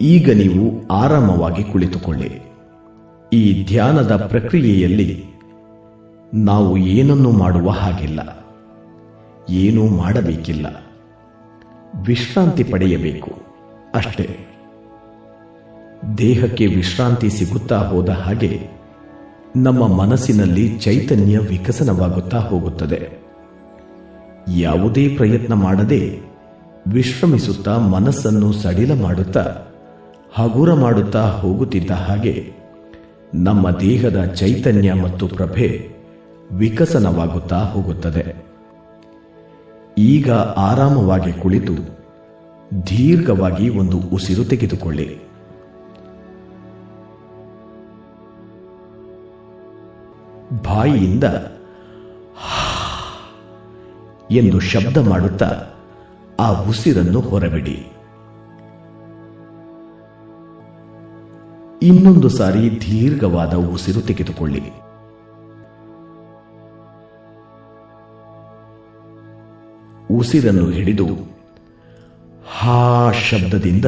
ಈಗ ನೀವು ಆರಾಮವಾಗಿ ಕುಳಿತುಕೊಳ್ಳಿ. ಈ ಧ್ಯಾನದ ಪ್ರಕ್ರಿಯೆಯಲ್ಲಿ ನಾವು ಏನನ್ನು ಮಾಡುವ ಹಾಗಿಲ್ಲ. ಏನೂ ಮಾಡಬೇಕಿಲ್ಲ. ವಿಶ್ರಾಂತಿ ಪಡೆಯಬೇಕು. ಅಷ್ಟೇ. ದೇಹಕ್ಕೆ ವಿಶ್ರಾಂತಿ ಸಿಗುತ್ತಾ ಹೋದ ಹಾಗೆ ನಮ್ಮ ಮನಸ್ಸಿನಲ್ಲಿ ಚೈತನ್ಯ ವಿಕಸನವಾಗುತ್ತಾ ಹೋಗುತ್ತದೆ. ಯಾವುದೇ ಪ್ರಯತ್ನ ಮಾಡದೆ ವಿಶ್ರಮಿಸುತ್ತಾ ಮನಸ್ಸನ್ನು ಸಡಿಲ ಮಾಡುತ್ತಾ ಹಗುರ ಮಾಡುತ್ತಾ ಹೋಗುತ್ತಿದ್ದ ಹಾಗೆ ನಮ್ಮ ದೇಹದ ಚೈತನ್ಯ ಮತ್ತು ಪ್ರಭೆ ವಿಕಸನವಾಗುತ್ತಾ ಹೋಗುತ್ತದೆ. ಈಗ ಆರಾಮವಾಗಿ ಕುಳಿತು ದೀರ್ಘವಾಗಿ ಒಂದು ಉಸಿರು ತೆಗೆದುಕೊಳ್ಳಿ. ಬಾಯಿಯಿಂದ ಎಂದು ಶಬ್ದ ಮಾಡುತ್ತಾ ಆ ಉಸಿರನ್ನು ಹೊರಬಿಡಿ. ಇನ್ನೊಂದು ಸಾರಿ ದೀರ್ಘವಾದ ಉಸಿರು ತೆಗೆದುಕೊಳ್ಳಿ. ಉಸಿರನ್ನು ಹಿಡಿದು ಹಾ ಶಬ್ದದಿಂದ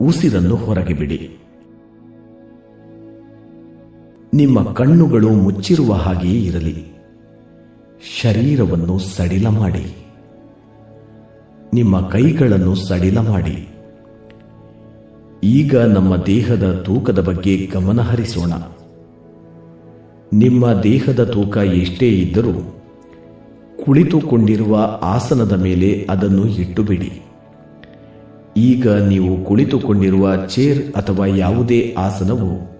ಉಸಿರನ್ನು ಹೊರಗೆ ಬಿಡಿ. ನಿಮ್ಮ ಕಣ್ಣುಗಳು ಮುಚ್ಚಿರುವ ಹಾಗೆಯೇ ಇರಲಿ. ಶರೀರವನ್ನು ಸಡಿಲ ಮಾಡಿ. ನಿಮ್ಮ ಕೈಗಳನ್ನು ಸಡಿಲ ಮಾಡಿ. ಈಗ ನಮ್ಮ ದೇಹದ ತೂಕದ ಬಗ್ಗೆ ಗಮನ ಹರಿಸೋಣ. ನಿಮ್ಮ ದೇಹದ ತೂಕ ಎಷ್ಟೇ ಇದ್ದರೂ ಕುಳಿತುಕೊಂಡಿರುವ ಆಸನದ ಮೇಲೆ ಅದನ್ನು ಇಟ್ಟುಬಿಡಿ. ಈಗ ನೀವು ಕುಳಿತುಕೊಂಡಿರುವ ಚೇರ್ ಅಥವಾ ಯಾವುದೇ ಆಸನವು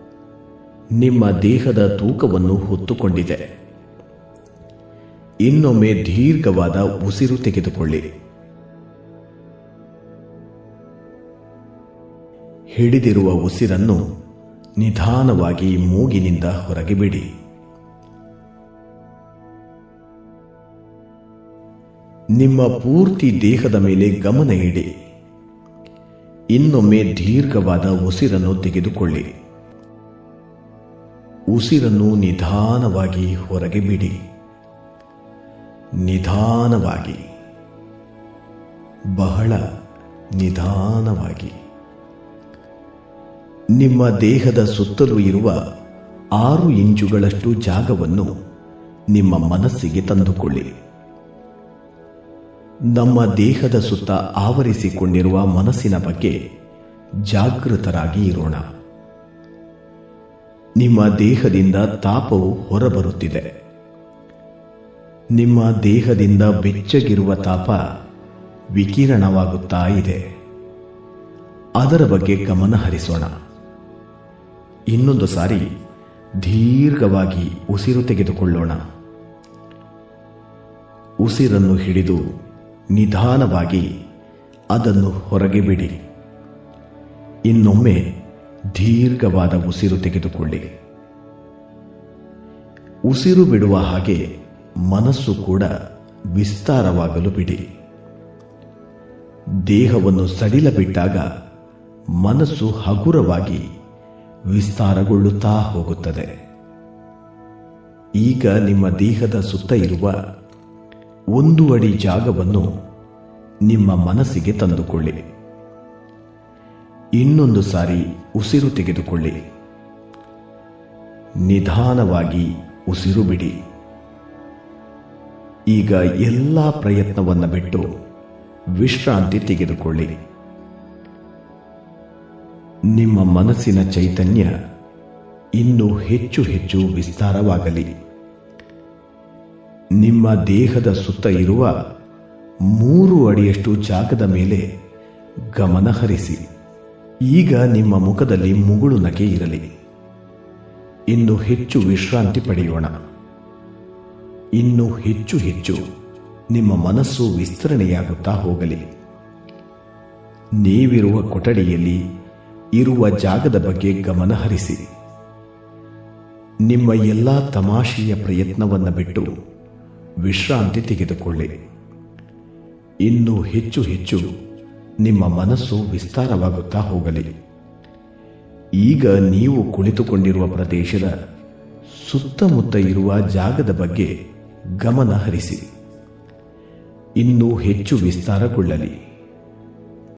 ನಿಮ್ಮ ದೇಹದ ತೂಕವನ್ನು ಹೊತ್ತುಕೊಂಡಿದೆ. ಇನ್ನೊಮ್ಮೆ ದೀರ್ಘವಾದ ಉಸಿರು ತೆಗೆದುಕೊಳ್ಳಿ. ಹಿಡಿದಿರುವ ಉಸಿರನ್ನು ನಿಧಾನವಾಗಿ ಮೂಗಿನಿಂದ ಹೊರಗೆ ಬಿಡಿ. ನಿಮ್ಮ ಪೂರ್ತಿ ದೇಹದ ಮೇಲೆ ಗಮನ ಇಡಿ. ಇನ್ನೊಮ್ಮೆ ದೀರ್ಘವಾದ ಉಸಿರನ್ನು ತೆಗೆದುಕೊಳ್ಳಿ. ಉಸಿರನ್ನು ನಿಧಾನವಾಗಿ ಹೊರಗೆ ಬಿಡಿ. ನಿಧಾನವಾಗಿ. ಬಹಳ ನಿಧಾನವಾಗಿ. ನಿಮ್ಮ ದೇಹದ ಸುತ್ತಲೂ ಇರುವ ಆರು ಇಂಚುಗಳಷ್ಟು ಜಾಗವನ್ನು ನಿಮ್ಮ ಮನಸ್ಸಿಗೆ ತಂದುಕೊಳ್ಳಿ. ನಮ್ಮ ದೇಹದ ಸುತ್ತ ಆವರಿಸಿಕೊಂಡಿರುವ ಮನಸ್ಸಿನ ಬಗ್ಗೆ ಜಾಗೃತರಾಗಿ ಇರೋಣ. ನಿಮ್ಮ ದೇಹದಿಂದ ತಾಪವು ಹೊರಬರುತ್ತಿದೆ. ನಿಮ್ಮ ದೇಹದಿಂದ ಬೆಚ್ಚಗಿರುವ ತಾಪ ವಿಕಿರಣವಾಗುತ್ತಾ ಇದೆ. ಅದರ ಬಗ್ಗೆ ಗಮನ ಹರಿಸೋಣ ಇನ್ನೊಂದು ಸಾರಿ ದೀರ್ಘವಾಗಿ ಉಸಿರು ತೆಗೆದುಕೊಳ್ಳೋಣ. ಉಸಿರನ್ನು ಹಿಡಿದು ನಿಧಾನವಾಗಿ ಅದನ್ನು ಹೊರಗೆ ಬಿಡಿ. ಇನ್ನೊಮ್ಮೆ ದೀರ್ಘವಾದ ಉಸಿರು ತೆಗೆದುಕೊಳ್ಳಿ. ಉಸಿರು ಬಿಡುವ ಹಾಗೆ ಮನಸ್ಸು ಕೂಡ ವಿಸ್ತಾರವಾಗಲು ಬಿಡಿ. ದೇಹವನ್ನು ಸಡಿಲ ಬಿಟ್ಟಾಗ ಮನಸ್ಸು ಹಗುರವಾಗಿ ವಿಸ್ತಾರಗೊಳ್ಳುತ್ತಾ ಹೋಗುತ್ತದೆ. ಈಗ ನಿಮ್ಮ ದೇಹದ ಸುತ್ತ ಇರುವ ಒಂದು ಅಡಿ ಜಾಗವನ್ನು ನಿಮ್ಮ ಮನಸ್ಸಿಗೆ ತಂದುಕೊಳ್ಳಿ. ಇನ್ನೊಂದು ಸಾರಿ ಉಸಿರು ತೆಗೆದುಕೊಳ್ಳಿ. ನಿಧಾನವಾಗಿ ಉಸಿರು ಬಿಡಿ. ಈಗ ಎಲ್ಲ ಪ್ರಯತ್ನವನ್ನು ಬಿಟ್ಟು ವಿಶ್ರಾಂತಿ ತೆಗೆದುಕೊಳ್ಳಿ. ನಿಮ್ಮ ಮನಸ್ಸಿನ ಚೈತನ್ಯ ಇನ್ನೂ ಹೆಚ್ಚು ಹೆಚ್ಚು ವಿಸ್ತಾರವಾಗಲಿ. ನಿಮ್ಮ ದೇಹದ ಸುತ್ತ ಇರುವ ಮೂರು ಅಡಿಯಷ್ಟು ಜಾಗದ ಮೇಲೆ ಗಮನ ಹರಿಸಿ. ಈಗ ನಿಮ್ಮ ಮುಖದಲ್ಲಿ ಮುಗುಳು ನಗೆ ಇರಲಿ. ಇನ್ನು ಹೆಚ್ಚು ವಿಶ್ರಾಂತಿ ಪಡೆಯೋಣ. ಇನ್ನು ಹೆಚ್ಚು ಹೆಚ್ಚು ನಿಮ್ಮ ಮನಸ್ಸು ವಿಸ್ತರಣೆಯಾಗುತ್ತಾ ಹೋಗಲಿ. ನೀವಿರುವ ಕೊಠಡಿಯಲ್ಲಿ ಇರುವ ಜಾಗದ ಬಗ್ಗೆ ಗಮನ ಹರಿಸಿ. ನಿಮ್ಮ ಎಲ್ಲಾ ತಮಾಷೆಯ ಪ್ರಯತ್ನವನ್ನು ಬಿಟ್ಟು ವಿಶ್ರಾಂತಿ ತೆಗೆದುಕೊಳ್ಳಿ. ಇನ್ನು ಹೆಚ್ಚು ಹೆಚ್ಚು ನಿಮ್ಮ ಮನಸ್ಸು ವಿಸ್ತಾರವಾಗುತ್ತಾ ಹೋಗಲಿ. ಈಗ ನೀವು ಕುಳಿತುಕೊಂಡಿರುವ ಪ್ರದೇಶದ ಸುತ್ತಮುತ್ತ ಇರುವ ಜಾಗದ ಬಗ್ಗೆ ಗಮನ ಹರಿಸಿ. ಇನ್ನೂ ಹೆಚ್ಚು ವಿಸ್ತಾರಗೊಳ್ಳಲಿ.